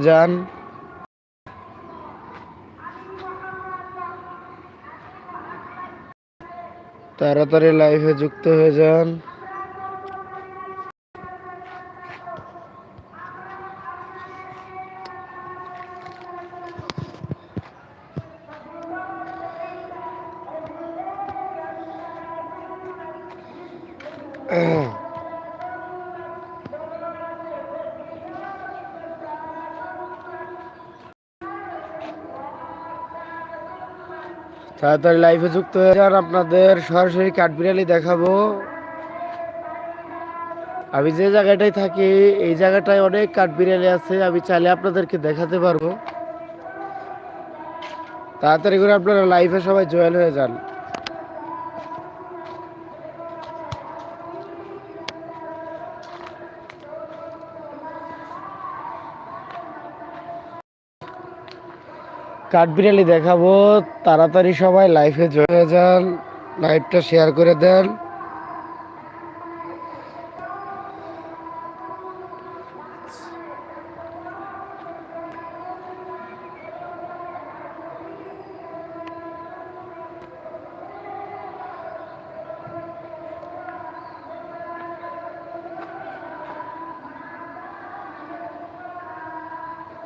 যান। তাড়াতাড়ি লাইভে যুক্ত হয়ে যান। তাড়াতাড়ি লাইভে যুক্ত হয়ে যান, আপনাদের সরাসরি কাঠবিড়ালি দেখাবো। আমি যে জায়গাটায় থাকি, এই জায়গাটায় অনেক কাঠবিড়ালি আছে, আমি চাইলে আপনাদেরকে দেখাতে পারব। তাড়াতাড়ি করে আপনারা লাইভে সবাই জয়েন হয়ে যান। কাঠবিড়ালি দেখাবো তাড়াতাড়ি সবাই লাইফে হয়ে যান লাইভটা শেয়ার করে দেন।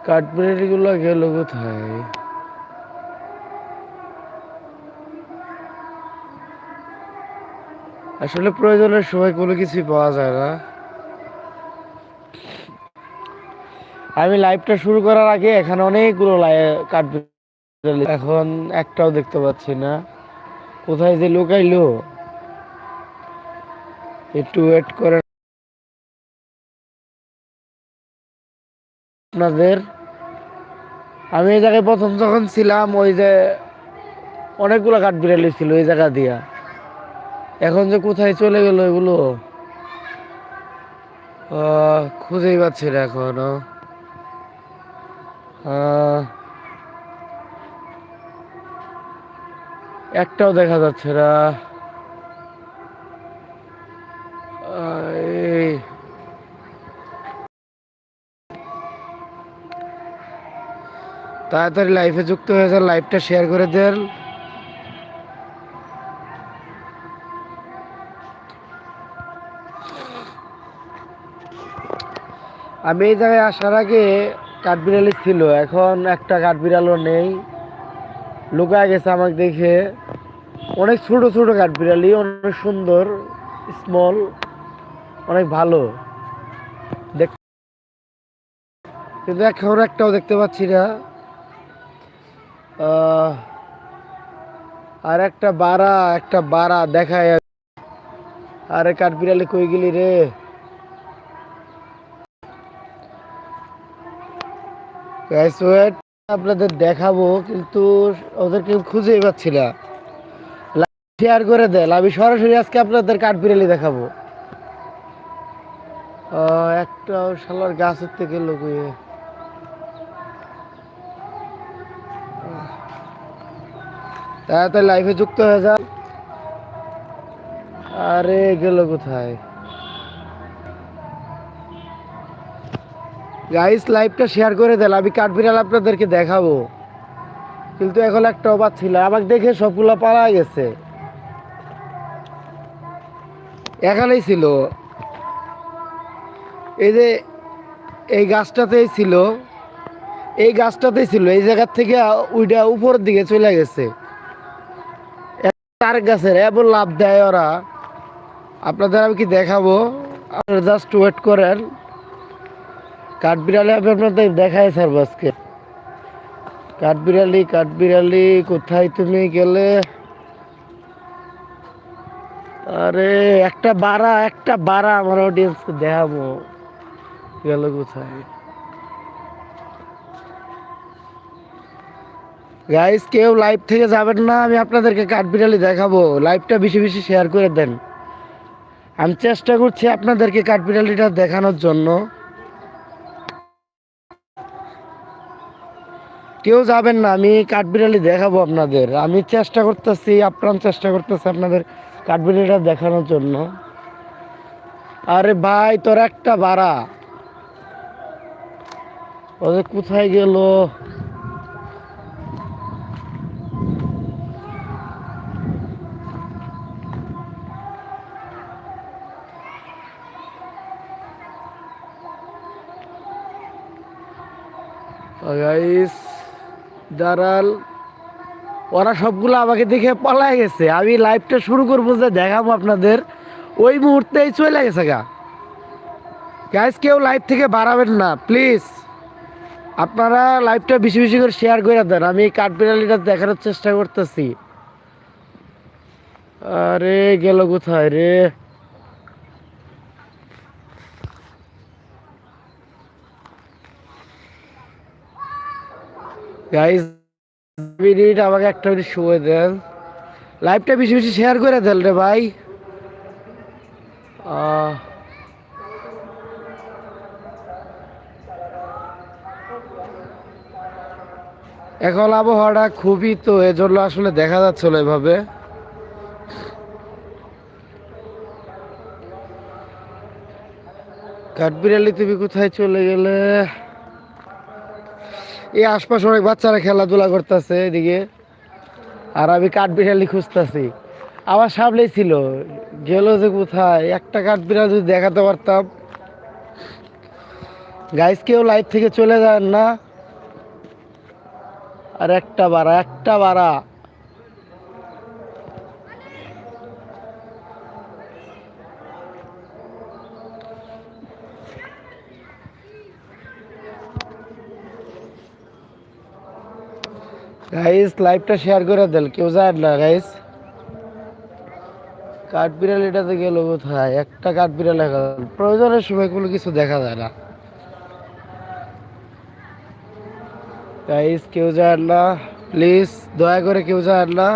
কাঠবিড়ালিগুলো গেল কোথায়? আসলে প্রয়োজনের সময় কোনো কিছুই পাওয়া যায় না। আমি লাইভটা শুরু করার আগে এখানে অনেকগুলো কাঠবিড়ালি। এখন একটাও দেখতে পাচ্ছি না। কোথায় যে লুকাইলো? একটু ওয়েট করে আপনাদের। আমি এই জায়গায় প্রথম যখন ছিলাম, ওই যে অনেকগুলো কাঠবিড়ালি ছিল ওই জায়গা দিয়া। এখন যে কোথায় চলে গেল এগুলো? খুঁজেই পাচ্ছি না এখনও। একটাও দেখা যাচ্ছে না। তাড়াতাড়ি লাইফে যুক্ত হয়ে যান লাইভটা শেয়ার করে দেন। আমি এই জায়গায় আসার আগে কাঠবিড়ালি ছিল, এখন একটা কাঠবিড়ালও নেই। লুকায় গেছে আমাকে দেখে। অনেক ছোট ছোট কাঠবিড়ালি অনেক সুন্দর স্মল অনেক ভালো। দেখ কিন্তু এখন একটাও দেখতে পাচ্ছি না। আর একটা বাড়া একটা বাড়া দেখায়। আরে কাঠবিড়ালি কই গেলি রে? আপনাদের দেখাবো, কিন্তু ওদেরকে খুঁজেই পাচ্ছি না। শেয়ার করে দেন, আমি সরাসরি আজকে আপনাদের কাঠবিড়ালি দেখাবো। একটা শালার গাছের থেকে লুকিয়ে। তাড়াতাড়ি লাইফে যুক্ত হয়ে যান। আরে গেল কোথায়? গাইস লাইভটা শেয়ার করে দেন, আমি কাঠবিড়াল আপনাদেরকে দেখাবো। কিন্তু এখন একটাও ছিল, আমাকে দেখে সবগুলো পালা গেছে। এখানেই ছিল। এই যে, এই গাছটাতেই ছিল। এই গাছটাতেই ছিল, এই জায়গার থেকে ওইটা উপরের দিকে চলে গেছে। তার গাছের এমন লাভ দেয় ওরা। আপনাদের আমি কি দেখাবো? আপনারা জাস্ট ওয়েট করেন। কাঠবিড়ালি আমি আপনাদের দেখাই স্যার আজকে। কাঠবিড়ালি কাঠবিড়ালি, কোথায় তুমি গেলে? আরে, একটা বাড়া একটা বাড়া আমার অডিয়েন্সকে দেখাবো। গেল কোথায়? গাইস কেউ লাইভ থেকে যাবেন না, আমি আপনাদেরকে কাঠবিড়ালি দেখাবো। লাইভটা বেশি বেশি শেয়ার করে দেন। আমি চেষ্টা করছি আপনাদেরকে কাঠবিড়ালিটা দেখানোর জন্য। কেউ যাবেন না, আমি কাঠবিড়ালি দেখাবো আপনাদের। আমি চেষ্টা করতেছি, আপ্রাণ চেষ্টা করতেছি আপনাদের কাঠবিড়ালিটা দেখানোর জন্য। আরে ভাই, তোর একটা বাড়া ওদের কোথায় গেল? গাইস দাঁড়াল। ওরা সবগুলো আমাকে দেখে পলায় গেছে। আমি লাইভটা শুরু করব, যে দেখাবো আপনাদের। ওই মুহূর্তেই চলে গেছে গা। গাইস কেউ লাইভ থেকে বাড়াবেন না প্লিজ আপনারা লাইভটা বেশি বেশি করে শেয়ার করে দেন। আমি এই কাঠবিড়ালিটা দেখানোর চেষ্টা করতেছি। আরে, গেল কোথায় রে? গাইস মিনিট আমাকে একটা মিনিট সময় দেন। লাইভটা বেশি বেশি শেয়ার করে দেন রে ভাই। এখন আবহাওয়াটা খুবই তো এজন্য আসলে দেখা যাচ্ছিল এভাবে। কাঠবিড়ালি তুমি কোথায় চলে গেলে? এই আশপাশে অনেক বাচ্চারা খেলাধুলা করতেছে এদিকে। আর আমি কাঠ বিড়ালি খুঁজতেছি। আবার সামনেই ছিল। গেল যে কোথায়? একটা কাঠ বিড়াল যদি দেখাতে পারতাম। গাইস কেউ লাইভ থেকে চলে যান না। আর একটা বাড়া একটা বাড়া। গাইস লাইভটা শেয়ার করে দেন, কেউ যায় না গাইস কাঠ কাঠবিড়াল এটাতে গেল কোথায় একটা কাঠ কাঠবিড়াল এখন। প্রয়োজনের সময় কোনো কিছু দেখা যায় না। গাইস কেউ যায় না প্লিজ দয়া করে কেউ যায় না।